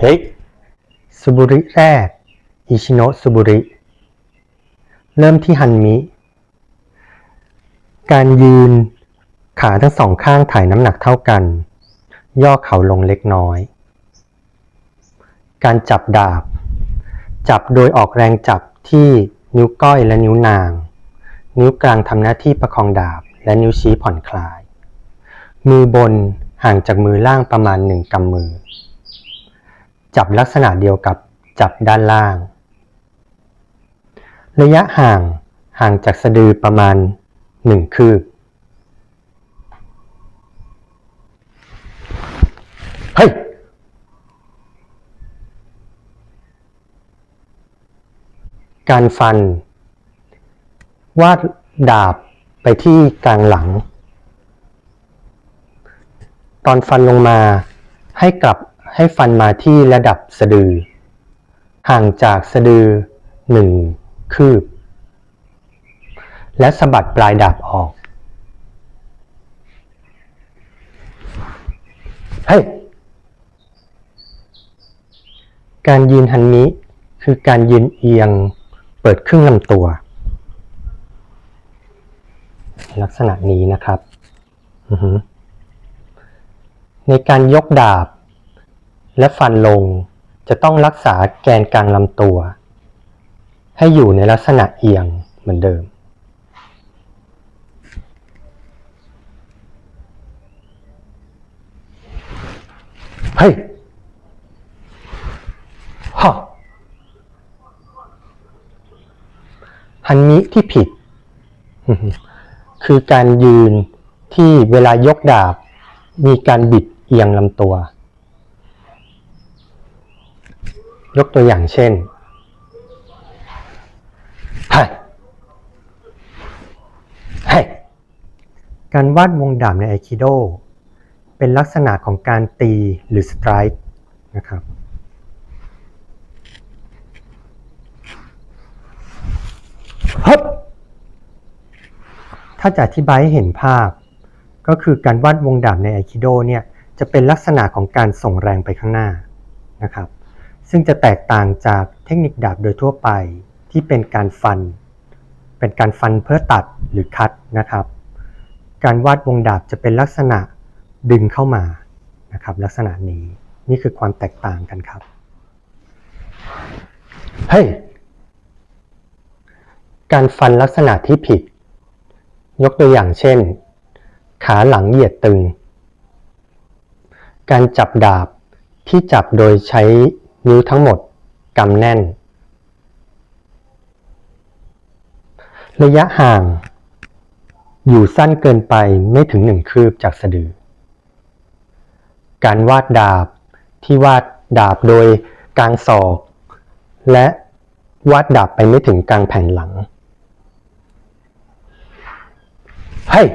เฮ้ยสุบุริแรก อิชิโนะสุบุริ เริ่มที่ฮันมิ การยืนขาทั้งสองข้างถ่ายน้ำหนักเท่ากัน ย่อเข่าลงเล็กน้อย การจับดาบ จับโดยออกแรงจับที่นิ้วก้อยและนิ้วนาง นิ้วกลางทำหน้าที่ประคองดาบ และนิ้วชี้ผ่อนคลาย มือบนห่างจากมือล่างประมาณหนึ่งกำมือ จับลักษณะเดียวกับจับด้านล่าง ระยะห่างห่างจากสะดือประมาณหนึ่งคืบ เฮ้ย การฟัน วาดดาบไปที่กลางหลัง ตอนฟันลงมาให้กลับ ให้ฟันมาที่ระดับสะดือ ห่างจากสะดือหนึ่งคืบ และสะบัดปลายดาบออก เฮ้ย การยืนฮันมิคือการยืนเอียงเปิดครึ่งลำตัว ลักษณะนี้นะครับ ในการยกดาบ และฟันลงจะต้องรักษาแกนกลางลำตัว ให้อยู่ในลักษณะเอียงเหมือนเดิม เฮ้ยฮะฮันมิที่ผิด คือการยืนที่เวลายกดาบ มีการบิดเอียงลำตัว ยกตัวอย่างเช่นเฮ้ยเฮ้การวาดวงดาบในไอคิโด เป็นลักษณะของการตีหรือสไตร์นะครับฮึบถ้าจะอธิบายให้เห็นภาพ ก็คือการวาดวงดาบในไอคิโดเนี่ยจะเป็นลักษณะของการส่งแรงไปข้างหน้านะครับ ซึ่งจะแตกต่างจากเทคนิคดาบโดยทั่วไปที่เป็นการฟัน เป็นการฟันเพื่อตัดหรือคัดนะครับ การวาดวงดาบจะเป็นลักษณะดึงเข้ามานะครับ ลักษณะนี้นี่คือความแตกต่างกันครับ เฮ้ย การฟันลักษณะที่ผิด ยกตัวอย่างเช่น ขาหลังเหยียดตึง การจับดาบที่จับโดยใช้ นิ้วทั้งหมดกำแน่น ระยะห่าง อยู่สั้นเกินไปไม่ถึงหนึ่งคืบจากสะดือ การวาดดาบที่วาดดาบโดยกลางศอก และวาดดาบไปไม่ถึงกลางแผ่นหลัง เฮ้ย